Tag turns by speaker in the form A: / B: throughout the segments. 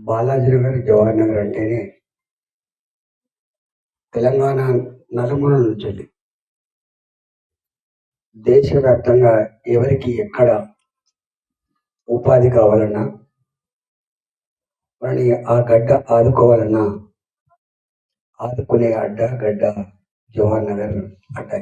A: బాలాజీ నగర్ జవహర్ నగర్ అంటేనే తెలంగాణ నలుమూల నుంచి వెళ్ళి దేశవ్యాప్తంగా ఎవరికి ఎక్కడ ఉపాధి కావాలన్నా వాళ్ళని ఆ గడ్డ ఆదుకోవాలన్నా ఆదుకునే అడ్డ గడ్డ జవహర్ నగర్ అడ్డ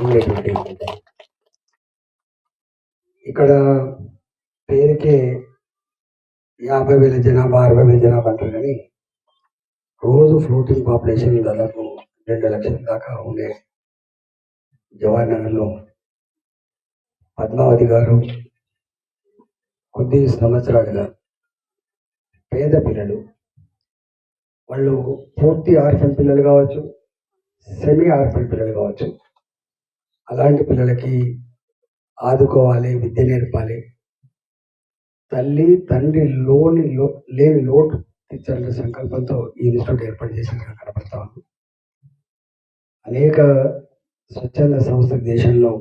A: ఉండేటువంటి ఇక్కడ పేరుకే యాభై వేల జనాభా అరవై వేల జనాభా అంటారు కానీ రోజు ఫ్లోటింగ్ పాపులేషన్ దాదాపు రెండు లక్షల దాకా ఉండే జవహర్ నగర్లో పద్మావతి గారు కొద్ది సంవత్సరాలుగా పేద పిల్లలు వాళ్ళు పూర్తి ఆర్ఫన్ పిల్లలు కావచ్చు సెమీ ఆర్ఫన్ పిల్లలు కావచ్చు. అలాంటి పిల్లలకి ఆదుకోవాలి విద్య నేర్పాలి. తల్లి తండ్రి లోని లో లేని లోటు తీర్చాలనే సంకల్పంతో ఈ ఇన్స్టిట్యూట్ ఏర్పాటు చేసినట్టుగా కనపడతా ఉంది. అనేక స్వచ్ఛంద సంస్థ దేశంలో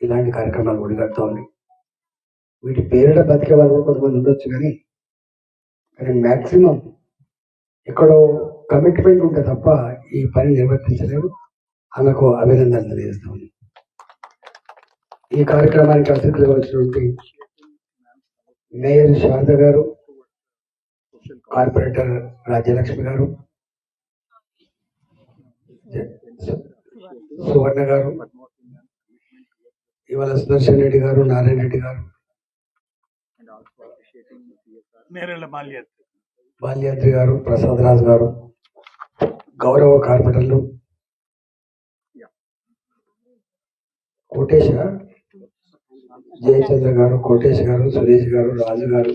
A: ఇలాంటి కార్యక్రమాలు ఒడిగడుతూ ఉన్నాయి వీటి పేరిట బతికే వాళ్ళు కూడా కొంతమంది ఉండొచ్చు కానీ కానీ మ్యాక్సిమం ఎక్కడో కమిట్మెంట్ ఉంటే తప్ప ఈ పని నిర్వర్తించలేము ఆమెకు అభినందనలు తెలియజేస్తాం ఈ కార్యక్రమానికి అతిథులుగా వచ్చినటువంటి మేయర్ శారద గారు కార్పొరేటర్ రాజ్యలక్ష్మి గారు సువర్ణ గారు ఇవాళ సుదర్శన్ రెడ్డి గారు నారాయణ రెడ్డి గారు బాల్యాద్రి గారు ప్రసాద్ రాజు గారు గౌరవ కార్పొరేటర్లు. కోటేశ జయచంద్ర గారు కోటేష్ గారు సురేష్ గారు రాజు గారు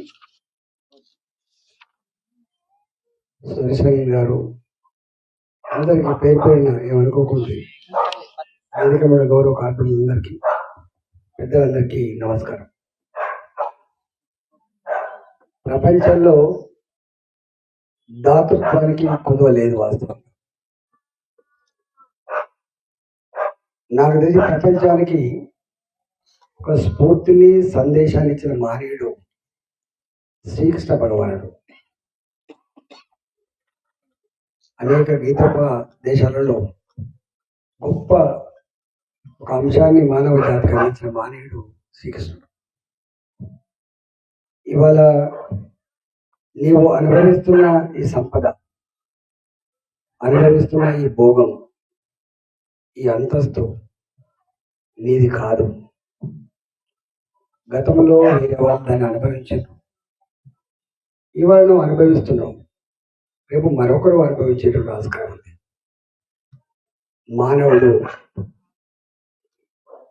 A: సురేషన్ గారు అందరికి పేరు పేరున ఏమనుకోకుండా అధికమైన గౌరవ కార్పొరేటర్లందరికీ పెద్దలందరికీ నమస్కారం. ప్రపంచంలో దాతృత్వానికి కుదువ లేదు వాస్తవం నాకు తెలిసి ప్రపంచానికి ఒక స్ఫూర్తిని సందేశాన్ని ఇచ్చిన మహనీయుడు శ్రీకృష్ణ భగవానుడు. అనేక గీతోప దేశాలలో గొప్ప ఒక అంశాన్ని మానవ జాతికి అందించిన మహనీయుడు శ్రీకృష్ణుడు. ఇవాళ నీవు అనుభవిస్తున్న ఈ సంపద అనుభవిస్తున్న ఈ భోగం ఈ అంతస్తు నీది కాదు. గతంలో వేరే దాన్ని అనుభవించాను ఇవాళ నువ్వు అనుభవిస్తున్నావు. రేపు మరొకరు అనుభవించేటువంటి ఆస్కారం ఉంది. మానవుడు.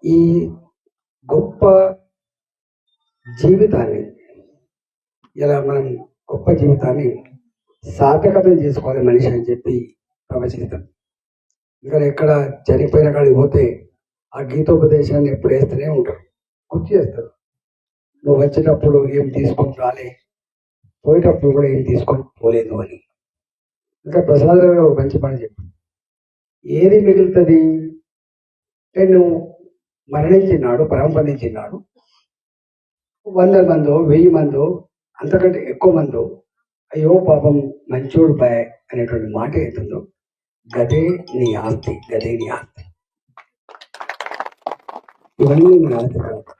A: ఈ గొప్ప జీవితాన్ని ఇలా మనం గొప్ప జీవితాన్ని సార్థకతం చేసుకోవాలి మనిషి అని చెప్పి ప్రవచిస్తాం. ఇంకా ఎక్కడ చనిపోయిన కాడికి పోతే ఆ గీతోపదేశాన్ని ఎప్పుడు వేస్తూనే ఉంటారు. గుర్తు చేస్తారు. నువ్వు వచ్చేటప్పుడు ఏం తీసుకొని రాలే? పోయేటప్పుడు కూడా ఏం తీసుకొని పోలేదు అని. ఇంకా ప్రసాద్ గారు ఒక మంచి పని చెప్పి ఏది మిగులుతుంది? అంటే నువ్వు మరణించినాడు పరంపరించినాడు. వందల మందో వెయ్యి మందో అంతకంటే ఎక్కువ మందో. అయ్యో పాపం మంచోడు బాయ్ అనేటువంటి మాట ఏంటుందో గదే నీ ఆస్తి గదే నీ ఆస్తి. ఇవన్నీ నీ ఆస్తి కాదు.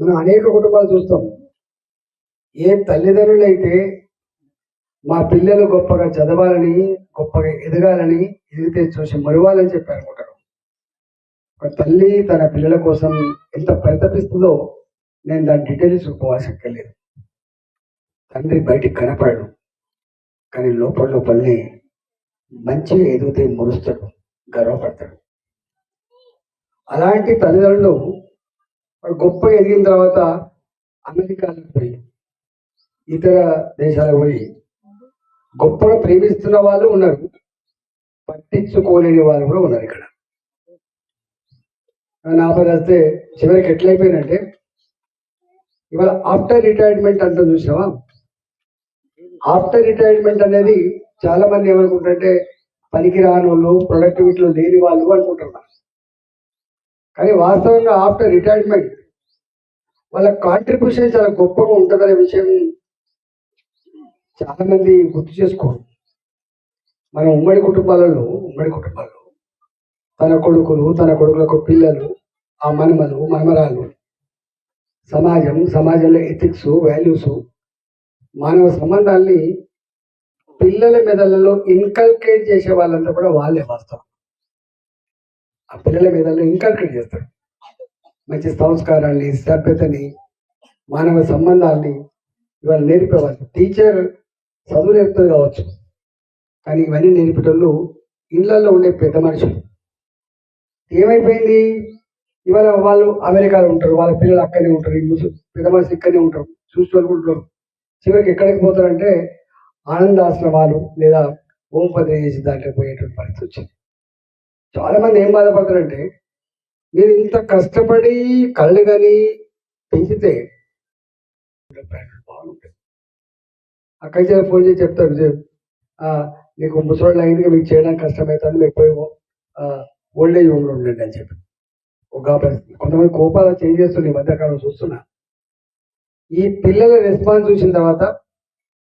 A: మనం అనేక కుటుంబాలు చూస్తాం. ఏ తల్లిదండ్రులైతే మా పిల్లలు గొప్పగా చదవాలని గొప్పగా ఎదగాలని ఎదిగితే చూసి మరువాలని చెప్పి అనుకుంటారు. ఒక తల్లి తన పిల్లల కోసం ఎంత పరితపిస్తుందో నేను దాని డీటెయిల్స్ పోవాల్సి లేదు. తండ్రి బయటికి కనపడడు. కానీ లోపల లోపలనే మంచిగా ఎదిగితే మురుస్తాడు గర్వపడతాడు. అలాంటి తల్లిదండ్రులు వాడు గొప్పగా ఎదిగిన తర్వాత అమెరికాలకు పోయి ఇతర దేశాలకు పోయి గొప్పగా ప్రేమిస్తున్న వాళ్ళు ఉన్నారు. పట్టించుకోలేని వాళ్ళు కూడా ఉన్నారు ఇక్కడ. నాపది వస్తే చివరికి ఎట్లయిపోయినంటే ఇవాళ ఆఫ్టర్ రిటైర్మెంట్ అంతా చూసావా ఆఫ్టర్ రిటైర్మెంట్ అనేది చాలా మంది ఏమనుకుంటారంటే పనికి రాని వాళ్ళు ప్రొడక్టివిటీలో లేని వాళ్ళు అనుకుంటున్నారు. కానీ వాస్తవంగా ఆఫ్టర్ రిటైర్మెంట్ వాళ్ళ కాంట్రిబ్యూషన్ చాలా గొప్పగా ఉంటుందనే విషయం చాలామంది గుర్తు చేసుకోరు. మన ఉమ్మడి కుటుంబాలలో ఉమ్మడి కుటుంబాల్లో తన కొడుకులు తన కొడుకులకు పిల్లలు ఆ మనమలు మనమరాలు సమాజం సమాజంలో ఎథిక్స్ వాల్యూస్ మానవ సంబంధాల్ని పిల్లల మెదళ్ళలో ఇన్కల్కేట్ చేసే వాళ్ళంతా కూడా వాళ్ళే వాస్తవం. ఆ పిల్లల మెదళ్ళలో ఇన్కల్కేట్ చేస్తారు మంచి సంస్కారాన్ని సభ్యతని మానవ సంబంధాల్ని ఇవాళ నేర్పేవాళ్ళు. టీచర్ చదువు నేర్పుతుంది కావచ్చు కానీ ఇవన్నీ నేర్పేటోళ్ళు ఇళ్ళలో ఉండే పెద్ద మనుషులు. ఏమైపోయింది? ఇవాళ వాళ్ళు అమెరికాలో ఉంటారు వాళ్ళ పిల్లలు అక్కడనే ఉంటారు ఈ ముసు పెద్ద మనుషులు ఇక్కడనే ఉంటారు చూసి ఉంటారు చివరికి ఎక్కడికి పోతారంటే ఆనందాశ్రమాలు లేదా ఓంపది చేసి దాంట్లో పోయేటువంటి పరిస్థితి. చాలామంది చాలా మంది ఏం బాధపడతారంటే మీరు ఇంత కష్టపడి కళ్ళు కానీ పెంచితే బాగుంటుంది. అక్కడి ఫోన్ చేసి చెప్తారు నీకు ముసలోళ్ళు అయింది మీకు చేయడానికి కష్టమవుతుంది మీరు పోయి ఓల్డ్ ఏజ్ హోమ్లో ఉండండి అని చెప్పి. ఒక పరిస్థితి. కొంతమంది కోపాలు చేంజ్ చేస్తున్న ఈ మధ్యకాలం చూస్తున్నా. ఈ పిల్లల రెస్పాన్స్ చూసిన తర్వాత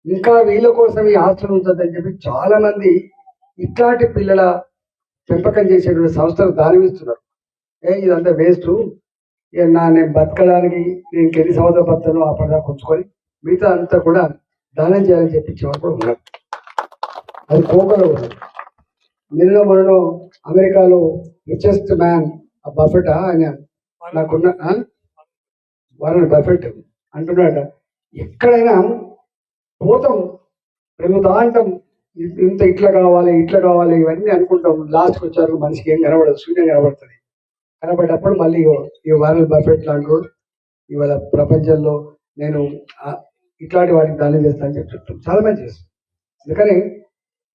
A: ఇంకా వీళ్ళ కోసం ఈ హాస్టల్ ఉంచద్దని చెప్పి చాలా మంది ఇట్లాంటి పిల్లల పెంపకం చేసేటువంటి సంస్థలు దానివిస్తున్నారు ఏ ఇదంతా వేస్ట్. నా నేను బతకడానికి నేను ఎన్ని సంవత్సరాలు బతాను అప్పటిదాకా ఉంచుకొని మిగతా అంతా కూడా దానం చేయాలని చెప్పి ఇచ్చేవారు కూడా ఉన్నారు. అది పోకలో ఉంది నిన్న మనలో అమెరికాలో రిచెస్ట్ మ్యాన్ ఆ బఫెట్ ఆయన నాకున్న ఆ? వారన్ బఫెట్ అంటున్నాడు ఎక్కడైనా పోతాం పెరుగుతా అంటాం. ఇంత ఇట్లా కావాలి ఇట్లా కావాలి ఇవన్నీ అనుకుంటాం. లాస్ట్కి వచ్చారు మనిషికి ఏం కనబడదు శూన్యం కనబడుతుంది. కనబడేటప్పుడు మళ్ళీ ఈ వారన్ బఫెట్ లాంటి ఇవాళ ప్రపంచంలో నేను ఇట్లాంటి వాటికి దానం చేస్తానని చెప్పి చెప్తాను చాలా మంది చేస్తాను అందుకని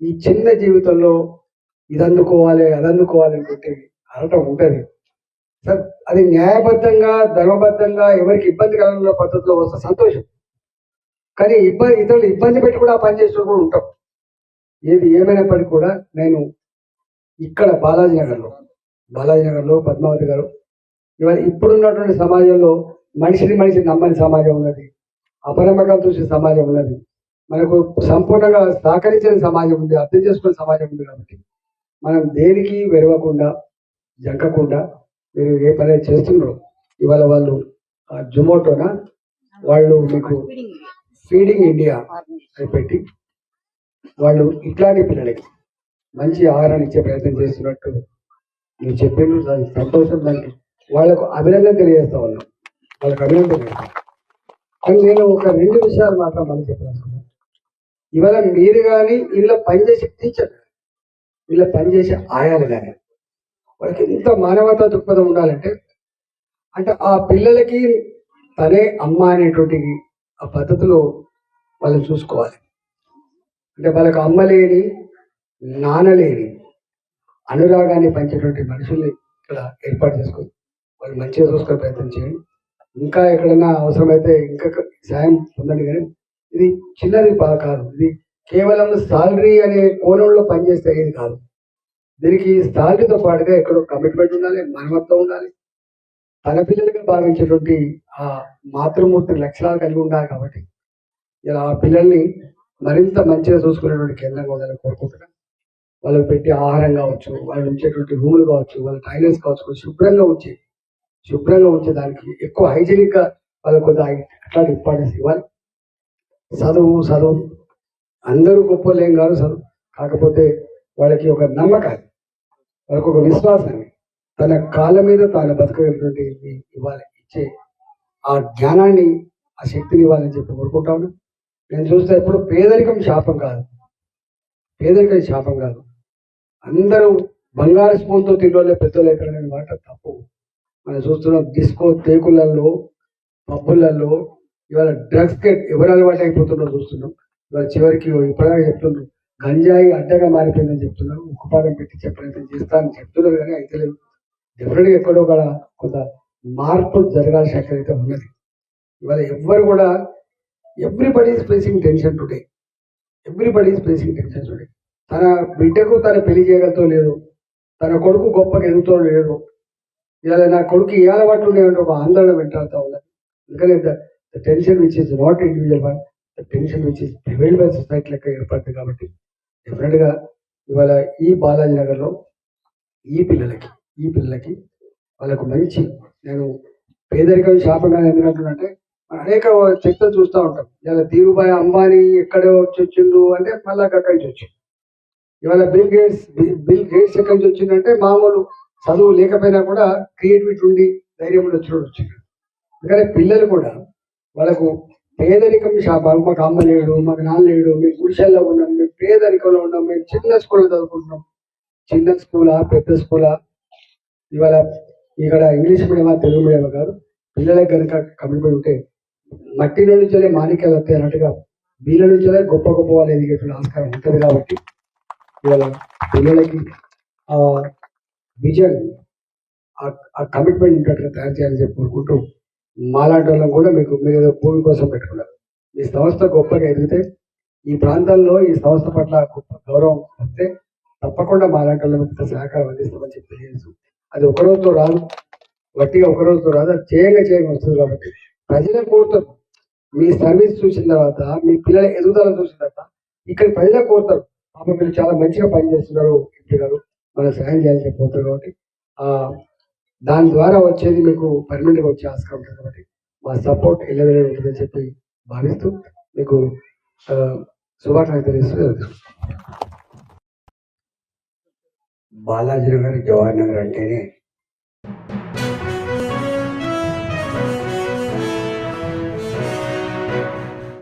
A: ఈ చిన్న జీవితంలో ఇది అందుకోవాలి అది అందుకోవాలి అనుకుంటే అనటం ఉంటుంది. సార్ అది న్యాయబద్ధంగా ధర్మబద్ధంగా ఎవరికి ఇబ్బంది కలగ పద్ధతిలో వస్తే సంతోషం. కానీ ఇబ్బంది ఇతరులు ఇబ్బంది పెట్టి కూడా ఆ పని చేసిన కూడా ఉంటాం. ఏది ఏమైనప్పటికీ కూడా నేను ఇక్కడ బాలాజీ నగర్లో బాలాజీ నగర్లో పద్మావతి గారు. ఇవాళ ఇప్పుడున్నటువంటి సమాజంలో మనిషిని మనిషి నమ్మని సమాజం ఉన్నది అపనమ్మకం చూసే సమాజం ఉన్నది. మనకు సంపూర్ణంగా సహకరించిన సమాజం ఉంది అర్థం చేసుకునే సమాజం ఉంది కాబట్టి మనం దేనికి వెరవకుండా జంకకుండా మీరు ఏ పని చేస్తున్నారో ఇవాళ వాళ్ళు జొమాటోనా వాళ్ళు మీకు ఫీడింగ్ ఇండియా అని పెట్టి వాళ్ళు ఇట్లాంటి పిల్లలకి మంచి ఆహారాన్ని ఇచ్చే ప్రయత్నం చేస్తున్నట్టు మీరు చెప్పిన దానికి సంతోషం దానికి. వాళ్ళకు అభినందన తెలియజేస్తా ఉన్నాం. వాళ్ళకి అభినందన కానీ నేను ఒక రెండు విషయాలు మాత్రం మనం చెప్పాలనుకున్నాను ఇవాళ మీరు కానీ వీళ్ళ పనిచేసే టీచర్ వీళ్ళ పనిచేసే ఆయాలు కానీ వాళ్ళకి ఎంత మానవతా దృక్పథం ఉండాలంటే అంటే ఆ పిల్లలకి తనే అమ్మ అనేటువంటి ఆ పద్ధతిలో వాళ్ళని చూసుకోవాలి. అంటే వాళ్ళకి అమ్మ లేని నాన్న లేని అనురాగాన్ని పంచేటువంటి మనుషుల్ని ఇక్కడ ఏర్పాటు చేసుకొని వాళ్ళు మంచిగా చూసుకునే ప్రయత్నం చేయండి. ఇంకా ఎక్కడైనా అవసరమైతే ఇంకా సాయం పొందండి కానీ ఇది చిన్నది బాగా కాదు. ఇది కేవలం సాలరీ అనే కోణంలో పనిచేస్తే ఇది కాదు. దీనికి సాలరీతో పాటుగా ఎక్కడో కమిట్మెంట్ ఉండాలి మనమత్వం ఉండాలి. తన పిల్లలుగా భావించేటువంటి ఆ మాతృమూర్తి లక్షణాలు కలిగి ఉండాలి కాబట్టి. ఇలా ఆ పిల్లల్ని మరింత మంచిగా చూసుకునేటువంటి కేంద్రంగా ఉండాలని కోరుకుంటున్నాను వాళ్ళకి పెట్టే ఆహారం కావచ్చు వాళ్ళు ఉంచేటువంటి రూములు కావచ్చు వాళ్ళ టాయిలెట్స్ కావచ్చు శుభ్రంగా ఉంచి శుభ్రంగా ఉంచేదానికి ఎక్కువ హైజీనిక్గా కొద్దిగా అట్లాంటి ఇంపార్టెన్స్ ఇవ్వాలి. చదువు చదువు. అందరూ గొప్పలేం కాదు చదువు. కాకపోతే వాళ్ళకి ఒక నమ్మకాన్ని వాళ్ళకి ఒక విశ్వాసాన్ని తన కాళ్ళ మీద తాను బతకగలిగినటువంటి ఇవ్వాలి ఇచ్చే ఆ జ్ఞానాన్ని ఆ శక్తిని ఇవ్వాలని చెప్పి కోరుకుంటాను నేను చూస్తే ఎప్పుడు పేదరికం శాపం కాదు. పేదరికం శాపం కాదు. అందరూ బంగారు స్పూన్తో తినోళ్ళే పెద్దోళ్ళు ఎక్కడనే మాట తప్పు. మనం చూస్తున్నాం డిస్కో తేకులలో పబ్బులలో ఇవాళ డ్రగ్స్కి ఎవరు అలవాటు అయిపోతున్నారో చూస్తున్నాం. ఇవాళ చివరికి ఇప్పటిదాకా చెప్తున్నారు గంజాయి అడ్డగా మారిపోయిందని చెప్తున్నారు. ఉక్కుపాదం పెట్టి చెప్పడం చేస్తానని చెప్తున్నారు కానీ అయితే లేదు. డెఫినెట్గా ఎక్కడో కూడా కొంత మార్పు జరగాల్సిన అక్కడైతే అయితే ఉన్నది. ఇవాళ ఎవ్వరు కూడా everybody is facing tension today everybody is facing tension today తన బిడ్డకు తన పెళ్ళి చేయగలతో లేదు. తన కొడుకు గొప్పగా ఎదుగుతో లేదు. ఇలా నా కొడుకు ఏ అలవాటు ఉండేవంటే ఒక ఆందోళన వెంటాడుతూ ఉన్నది అందుకనే the tension which is not individual one tension which is prevailed by society లెక్క ఏర్పడుతుంది కాబట్టి డెఫినెట్గా ఇవాళ ఈ బాలాజీ నగర్లో ఈ పిల్లలకి ఈ పిల్లలకి వాళ్ళకు మంచి నేను పేదరికం శాపంగా ఎందుకంటున్నంటే మనం అనేక చర్చలు చూస్తూ ఉంటాం. ఇవాళ ధీరుభాయ్ అంబానీ ఎక్కడో వచ్చి వచ్చిండు అంటే మళ్ళా అక్కడి నుంచి వచ్చింది ఇవాళ బిల్ గేట్స్ బిల్- గేట్స్ ఎక్కడి నుంచి వచ్చిందంటే మామూలు చదువు లేకపోయినా కూడా క్రియేటివిటీ ఉండి ధైర్యం ఉండి వచ్చినోడు వచ్చిండు. పిల్లలు కూడా వాళ్ళకు పేదరికం శాపాలు మాకు అమ్మ లేడు మాకు నాన్న లేడు మేము గుడిసెల్లో ఉన్నాం మేము పేదరికంలో ఉన్నాం మేము చిన్న స్కూల్లో చదువుకుంటున్నాం. చిన్న స్కూలా పెద్ద స్కూలా? ఇవాళ ఇక్కడ ఇంగ్లీష్ మీడియమా తెలుగు మీడియమా కాదు. పిల్లలకు కనుక కమిట్మెంట్ ఉంటే మట్టిలో నుంచే మాణిక్యాలు వస్తాయి అన్నట్టుగా వీళ్ళ నుంచే గొప్ప గొప్ప వాళ్ళు ఎదిగేటువంటి ఆస్కారం ఉంటుంది కాబట్టి ఇవాళ పిల్లలకి ఆ విజన్ ఆ కమిట్మెంట్ ఉన్నట్టుగా తయారు చేయాలని చెప్పి కోరుకుంటూ మాలాంటి వాళ్ళని కూడా మీకు మీరు ఏదో భూమి కోసం పెట్టుకున్నారు. మీ సంస్థ గొప్పగా ఎదిగితే ఈ ప్రాంతాల్లో ఈ సంస్థ పట్ల గొప్ప గౌరవం వస్తే తప్పకుండా మాలాంటి వాళ్ళకి మీకు సహకారం అందిస్తామని చెప్పి తెలియదు అది ఒక రోజుతో రాదు. వట్టిగా ఒక రోజుతో రాదు. అది చేయంగా చేయంగా వస్తుంది కాబట్టి ప్రజలే కోరుతారు మీ సర్వీస్ చూసిన తర్వాత మీ పిల్లల ఎదుగుదల చూసిన తర్వాత ఇక్కడ ప్రజలే కోరుతారు పాప మీరు చాలా మంచిగా పనిచేస్తున్నారు ఎంపీ గారు. మన సహాయం చేయాలని చెప్పి కాబట్టి ఆ దాని ద్వారా వచ్చేది మీకు పర్మనెంట్గా వచ్చే ఆస్కారం ఉంటుంది కాబట్టి మా సపోర్ట్ ఎలవేళ ఉంటుందని చెప్పి భావిస్తూ మీకు ఆ, శుభాకాంక్షలు తెలియజేస్తూ బాలాజీ నగర్ జవహర్ నగర్ అంటేనే